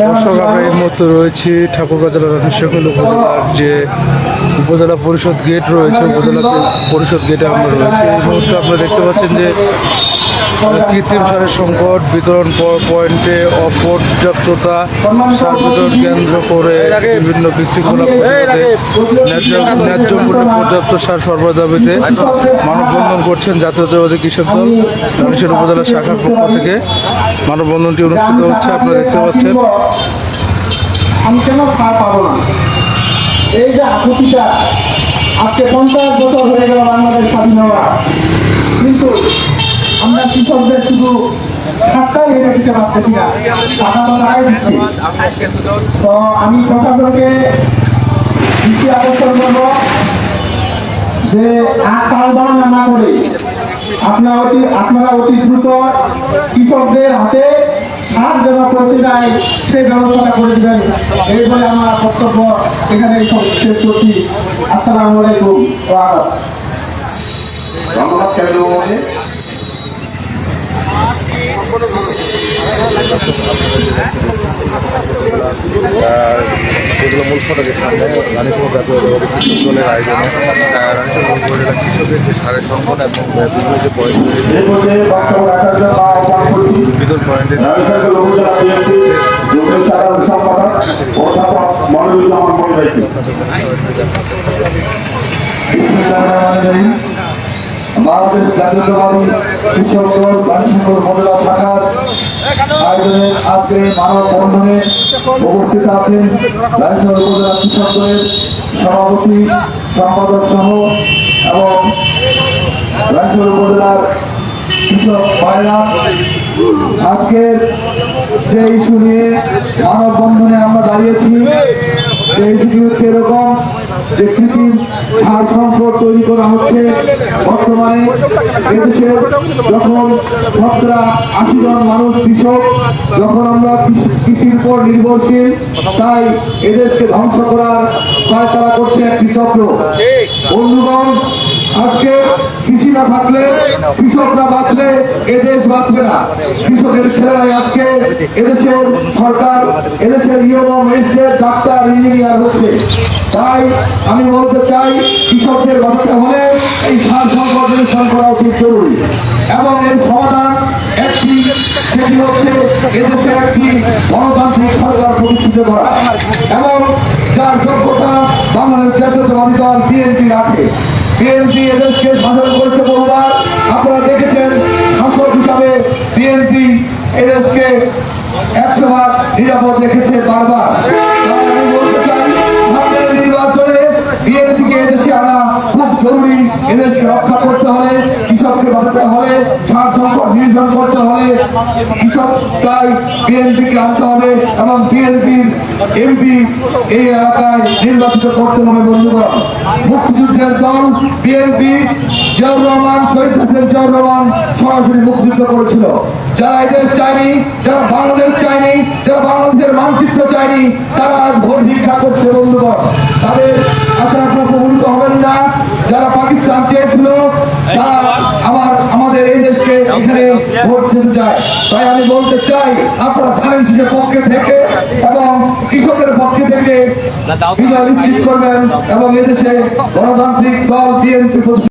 দর্শক, আমরা এই মুহূর্তে রয়েছি ঠাকুরগাঁ জেলার রানীশকল উপজেলার যে উপজেলা পরিষদ গেট রয়েছে, উপজেলা পরিষদ গেটে আমরা রয়েছি। এই মুহূর্তে আপনারা দেখতে পাচ্ছেন যে কৃত্রিম সারের সংকট, বিতরণ পয়েন্টে অপর্যাপ্ততা, সার বিতরণ কেন্দ্র করে বিভিন্ন বিশৃঙ্খলা ন্যায্য মূল্যে পর্যাপ্ত সার সরবরাহ দাবিতে মানববন্ধন করছেন জাতীয়তাবাদী কৃষক দল। রানীশ্বর উপজেলা শাখার পক্ষ থেকে মানববন্ধনটি অনুষ্ঠিত হচ্ছে, আপনারা দেখতে পাচ্ছেন। আমি কেন সার পাবো না? এই যে আজকে পঞ্চাশ বছর হয়ে গেল বাংলাদেশ স্বাধীন হওয়া কিন্তু আমরা কৃষকদের শুধু সাতটাই এনে দিতে পারতেছি না টাকা তারাই দিচ্ছি। তো আমি প্রশাসনকে দৃষ্টি আকর্ষণ করব যে কাল বাড়ানো না করে আপনারা অতি আপনারা অতি দ্রুত কৃষকদের হাতে সার জমা করতে যায় সেই ব্যবস্থাটা করে দেবেন। এই বলে আমার বক্তব্য এখানে শেষ করছি। আসসালামু আলাইকুম। ধন্যবাদ কেন্দ্র মহোদয় যেগুলো মূল ফটকের সামনে রানীসহ জাতীয়তাবাদী কৃষক দলের আয়োজনে রানীসহ উপজেলা কৃষকের যে সারের সংকট এবং বিভিন্ন যে পয়েন্ট রয়েছে বিদ্যুৎ পয়েন্টে রাজশাহী উপজেলা বিএনপি যুগ্ম সাধারণ সম্পাদক অধ্যাপক মনিরুজ্জামান মন্ডাইকে বাংলাদেশ জাতীয়তাবাদী কৃষক দল মহিলা দলের সভাপতি, সম্পাদক সহ এবং রানীশঙ্কর উপজেলার কৃষক ভাইরা। আজকের যে ইস্যু নিয়ে মানববন্ধনে আমরা দাঁড়িয়েছি ইস্যুটি হচ্ছে এরকম যে কৃত্রিম সার সম্পদ তৈরি করা হচ্ছে। বর্তমানে এদেশে যখন শতকরা আশি জন মানুষ কৃষক যখন আমরা কৃষি- কৃষির উপর নির্ভরশীল তাই এদেশকে ধ্বংস করার তারা করছে একটি চক্র বন্ধুগণ আজকে কৃষি না থাকলে, কৃষকরা বাঁচলে এদেশ বাঁচবে না। কৃষকের ছেলেরাই আজকে এদেশের সরকার, এদেশের ইউনো ম্যাজিস্ট্রেট ডাক্তার, ইঞ্জিনিয়ার হচ্ছে। তাই আমি বলতে চাই, কৃষকদের বাঁচাতে হলে এই সার সংকট নিরসন করা উচিত জরুরি। এবং এর সমাধান একটি, সেটি হচ্ছে এদেশে একটি গণতান্ত্রিক সরকার প্রতিষ্ঠিত করা। এবং যার যোগ্যতা বাংলাদেশ জাতীয়তাবাদী দল বিএনপি রাখে বিএনপি এদেশকে শাসন করেছে বহুবার আপনারা দেখেছেন শাসক হিসাবে বিএনপি এদেশকে একশো ভাগ নিরাপদ রেখেছে বারবার। বাঁচাতে হলে, সার সংকট নিরসন করতে হলে কৃষক তাই বিএনপিকে আনতে হবে এবং বিএনপির এমপি এই এলাকায় নির্বাচিত করতে হবে বন্ধুগণ। মুক্তিযুদ্ধের দল বিএনপি জিয়াউর রহমান, শহীদ হোসেন জিয়াউর রহমান সরাসরি মুক্তিযুদ্ধ করেছিল। যারা এদেশ চায়নি, যারা বাংলাদেশ চায়নি, যারা বাংলাদেশের মানচিত্র চায়নি, তারা আজ ভোট ভিক্ষা করছে বন্ধুগণ। তাদের আশা আপনার প্রবলিত হবেন না। যারা পাকিস্তান চেয়েছিল, তারা আমার আমাদের এই দেশকে এখানে ভোট দিতে চায়। তাই আমি বলতে চাই, আপনারা ধানের শীষের পক্ষে থেকে এবং কৃষকের পক্ষে থেকে বিজয় নিশ্চিত করবেন এবং এদেশে গণতান্ত্রিক দল, বিএনপি